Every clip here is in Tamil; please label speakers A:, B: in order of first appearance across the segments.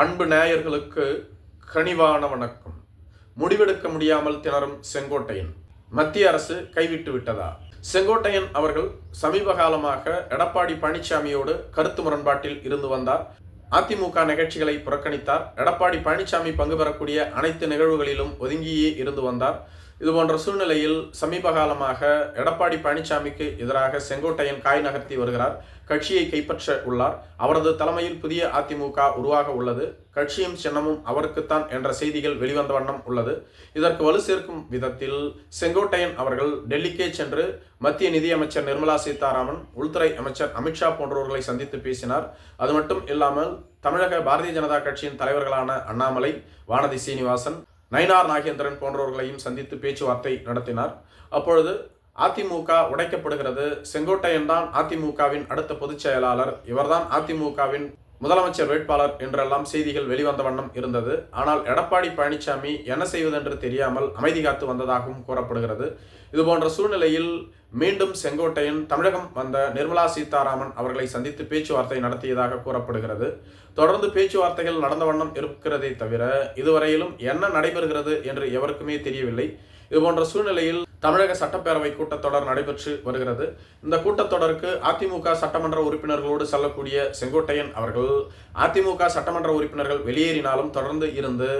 A: அன்பு நேயர்களுக்கு கனிவான வணக்கம். முடிவெடுக்க முடியாமல் திணறும் செங்கோட்டையன். மத்திய அரசு கைவிட்டு விட்டதா? செங்கோட்டையன் அவர்கள் சமீப காலமாக எடப்பாடி பழனிசாமியோடு கருத்து முரண்பாட்டில் இருந்து வந்தார். அதிமுக நிகழ்ச்சிகளை புறக்கணித்தார். எடப்பாடி பழனிசாமி பங்கு பெறக்கூடிய அனைத்து நிகழ்வுகளிலும் ஒதுங்கியே இருந்து வந்தார். இதுபோன்ற சூழ்நிலையில் சமீப காலமாக எடப்பாடி பழனிசாமிக்கு எதிராக செங்கோட்டையன் காய் நகர்த்தி வருகிறார். கட்சியை கைப்பற்ற உள்ளார். அவரது தலைமையில் புதிய அதிமுக உருவாக உள்ளது. கட்சியும் சின்னமும் அவருக்குத்தான் என்ற செய்திகள் வெளிவந்த வண்ணம் உள்ளது. இதற்கு வலு சேர்க்கும் விதத்தில் செங்கோட்டையன் அவர்கள் டெல்லிக்கே சென்று மத்திய நிதியமைச்சர் நிர்மலா சீதாராமன் உள்துறை அமைச்சர் அமித்ஷா போன்றவர்களை சந்தித்து பேசினார். அது மட்டும் இல்லாமல் தமிழக பாரதிய ஜனதா கட்சியின் தலைவர்களான அண்ணாமலை வானதி சீனிவாசன் நயினார் நாகேந்திரன் போன்றவர்களையும் சந்தித்து பேச்சுவார்த்தை நடத்தினார். அப்பொழுது அதிமுக உடைக்கப்படுகிறது. செங்கோட்டையன் தான் அதிமுகவின் அடுத்த பொதுச் செயலாளர். இவர்தான் அதிமுகவின் முதலமைச்சர் வேட்பாளர் என்றெல்லாம் செய்திகள் வெளிவந்த வண்ணம் இருந்தது. ஆனால் எடப்பாடி பழனிசாமி என்ன செய்வதென்று தெரியாமல் அமைதி காத்து வந்ததாகவும் கூறப்படுகிறது. இதுபோன்ற சூழ்நிலையில் மீண்டும் செங்கோட்டையன் தமிழகம் வந்த நிர்மலா சீதாராமன் அவர்களை சந்தித்து பேச்சுவார்த்தை நடத்தியதாக கூறப்படுகிறது. தொடர்ந்து பேச்சுவார்த்தைகள் நடந்த வண்ணம் இருக்கிறதே தவிர இதுவரையிலும் என்ன நடைபெறுகிறது என்று எவருக்குமே தெரியவில்லை. இதுபோன்ற சூழ்நிலையில் தமிழக சட்டப்பேரவை கூட்டத்தொடர் நடைபெற்று வருகிறது. இந்த கூட்டத்தொடருக்கு அதிமுக சட்டமன்ற உறுப்பினர்களோடு செல்லக்கூடிய செங்கோட்டையன் அவர்கள் அதிமுக சட்டமன்ற உறுப்பினர்கள் வெளியேறினாலும் தொடர்ந்து இருந்து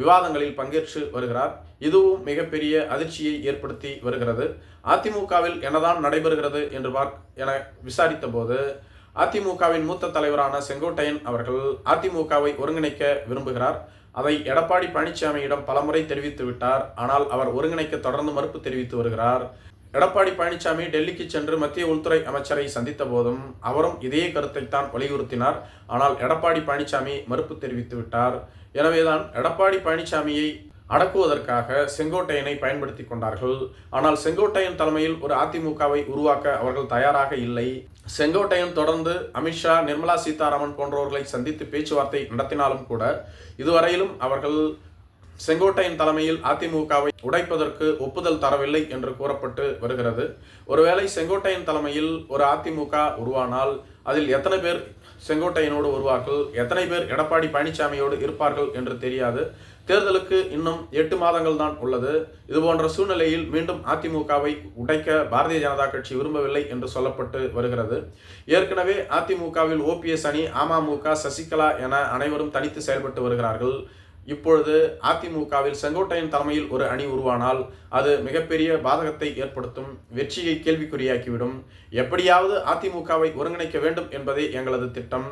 A: விவாதங்களில் பங்கேற்று வருகிறார். இதுவும் மிகப்பெரிய அதிர்ச்சியை ஏற்படுத்தி வருகிறது. அதிமுகவில் என்னதான் நடைபெறுகிறது என்று பார் என விசாரித்த போது அதிமுகவின் மூத்த தலைவரான செங்கோட்டையன் அவர்கள் அதிமுகவை ஒருங்கிணைக்க விரும்புகிறார். அதை எடப்பாடி பழனிசாமியிடம் பலமுறை தெரிவித்து விட்டார். ஆனால் அவர் ஒருங்கிணைக்க தொடர்ந்து மறுப்பு தெரிவித்து வருகிறார். எடப்பாடி பழனிசாமி டெல்லிக்கு சென்று மத்திய உள்துறை அமைச்சரை சந்தித்த போதும் அவரும் இதே கருத்தைத்தான் வலியுறுத்தினார். ஆனால் எடப்பாடி பழனிசாமி மறுப்பு தெரிவித்து விட்டார். எனவேதான் எடப்பாடி பழனிசாமியை அடக்குவதற்காக செங்கோட்டையனை பயன்படுத்தி கொண்டார்கள். ஆனால் செங்கோட்டையன் தலைமையில் ஒரு அதிமுகவை உருவாக்க அவர்கள் தயாராக இல்லை. செங்கோட்டையன் தொடர்ந்து அமித்ஷா நிர்மலா சீதாராமன் போன்றவர்களை சந்தித்து பேச்சுவார்த்தை நடத்தினாலும் கூட இதுவரையிலும் அவர்கள் செங்கோட்டையின் தலைமையில் அதிமுகவை உடைப்பதற்கு ஒப்புதல் தரவில்லை என்று கூறப்பட்டு வருகிறது. ஒருவேளை செங்கோட்டையின் தலைமையில் ஒரு அதிமுக உருவானால் அதில் எத்தனை பேர் செங்கோட்டையனோடு வருவார்கள் எத்தனை பேர் எடப்பாடி பழனிசாமியோடு இருப்பார்கள் என்று தெரியாது. தேர்தலுக்கு இன்னும் எட்டு மாதங்கள் தான் உள்ளது. இதுபோன்ற சூழ்நிலையில் மீண்டும் அதிமுகவை உடைக்க பாரதிய ஜனதா கட்சி விரும்பவில்லை என்று சொல்லப்பட்டு வருகிறது. ஏற்கனவே அதிமுகவில் ஓபிஎஸ் அணி அமமுக சசிகலா என அனைவரும் தனித்து செயல்பட்டு வருகிறார்கள். இப்பொழுது அதிமுகவில் செங்கோட்டையன் தலைமையில் ஒரு அணி உருவானால் அது மிகப்பெரிய பாதகத்தை ஏற்படுத்தும் வெற்றியை கேள்விக்குறியாக்கிவிடும். எப்படியாவது அதிமுகவை ஒருங்கிணைக்க வேண்டும் என்பதே எங்களது திட்டம்.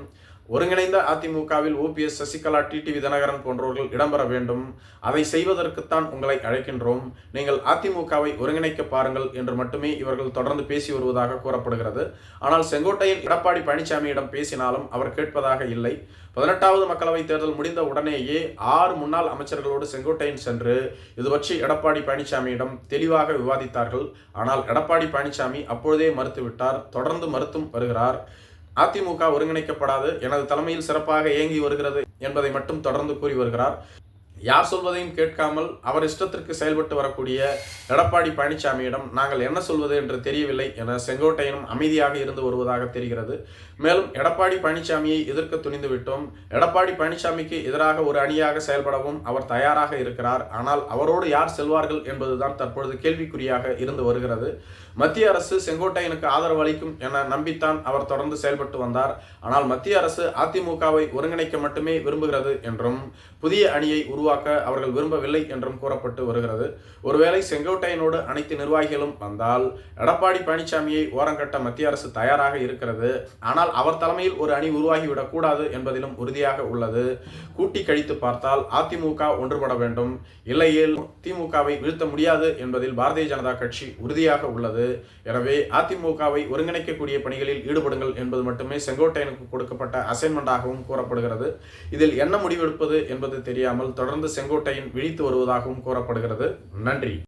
A: ஒருங்கிணைந்த அதிமுகவில் ஓபிஎஸ் சசிகலா டிடிவி தினகரன் போன்றவர்கள் இடம்பெற வேண்டும். அதை செய்வதற்குத்தான் உங்களை அழைக்கின்றோம். நீங்கள் அதிமுகவை ஒருங்கிணைக்க பாருங்கள் என்று மட்டுமே இவர்கள் தொடர்ந்து பேசி வருவதாக கூறப்படுகிறது. ஆனால் செங்கோட்டையில் எடப்பாடி பழனிசாமியிடம் பேசினாலும் அவர் கேட்பதாக இல்லை. பதினெட்டாவது மக்களவைத் தேர்தல் முடிந்த உடனேயே ஆறு முன்னாள் அமைச்சர்களோடு செங்கோட்டையன் சென்று இது பற்றி எடப்பாடி பழனிசாமியிடம் தெளிவாக விவாதித்தார்கள். ஆனால் எடப்பாடி பழனிசாமி அப்பொழுதே மறுத்துவிட்டார். தொடர்ந்து மறுத்தும் வருகிறார். அதிமுக ஒருங்கிணைக்கப்படாது. எனது தலைமையில் சிறப்பாக இயங்கி வருகிறது என்பதை மட்டும் தொடர்ந்து கூறி வருகிறார். யார் சொல்வதையும் கேட்காமல் அவர் இஷ்டத்திற்கு செயல்பட்டு வரக்கூடிய எடப்பாடி பழனிசாமியிடம் நாங்கள் என்ன சொல்வது என்று தெரியவில்லை என செங்கோட்டையனும் அமைதியாக இருந்து வருவதாக தெரிகிறது. மேலும் எடப்பாடி பழனிசாமியை எதிர்க்க துணிந்து விட்டோம். எடப்பாடி பழனிசாமிக்கு எதிராக ஒரு அணியாக செயல்படவும் அவர் தயாராக இருக்கிறார். ஆனால் அவரோடு யார் செல்வார்கள் என்பதுதான் தற்பொழுது கேள்விக்குறியாக இருந்து வருகிறது. மத்திய அரசு செங்கோட்டையனுக்கு ஆதரவு அளிக்கும் என நம்பித்தான் அவர் தொடர்ந்து செயல்பட்டு வந்தார். ஆனால் மத்திய அரசு அதிமுகவை ஒருங்கிணைக்க மட்டுமே விரும்புகிறது என்றும் புதிய அணியை உருவா உருவாக்க அவர்கள் விரும்பவில்லை என்றும் கூறப்பட்டு வருகிறது. ஒருவேளை செங்கோட்டையனோடு அனைத்து நிர்வாகிகளும் வந்தால் எடப்பாடி பழனிசாமியை ஓரங்கட்ட மத்திய அரசு தயாராக இருக்கிறது. ஆனால் அவர் தலைமையில் ஒரு அணி உருவாகிவிடக் கூடாது என்பதிலும் உறுதியாக உள்ளது. கூட்டி கழித்து பார்த்தால் அதிமுக ஒன்றுபட வேண்டும். இல்லையில் திமுகவை வீழ்த்த முடியாது என்பதில் பாரதிய ஜனதா கட்சி உறுதியாக உள்ளது. எனவே அதிமுகவை ஒருங்கிணைக்கக்கூடிய பணிகளில் ஈடுபடுங்கள் என்பது மட்டுமே செங்கோட்டையனுக்கு கொடுக்கப்பட்ட அசைன்மெண்டாகவும் கூறப்படுகிறது. இதில் என்ன முடிவெடுப்பது என்பது தெரியாமல் தொடர்ந்து செங்கோட்டையின் விழித்து வருவதாகவும் கூறப்படுகிறது. நன்றி.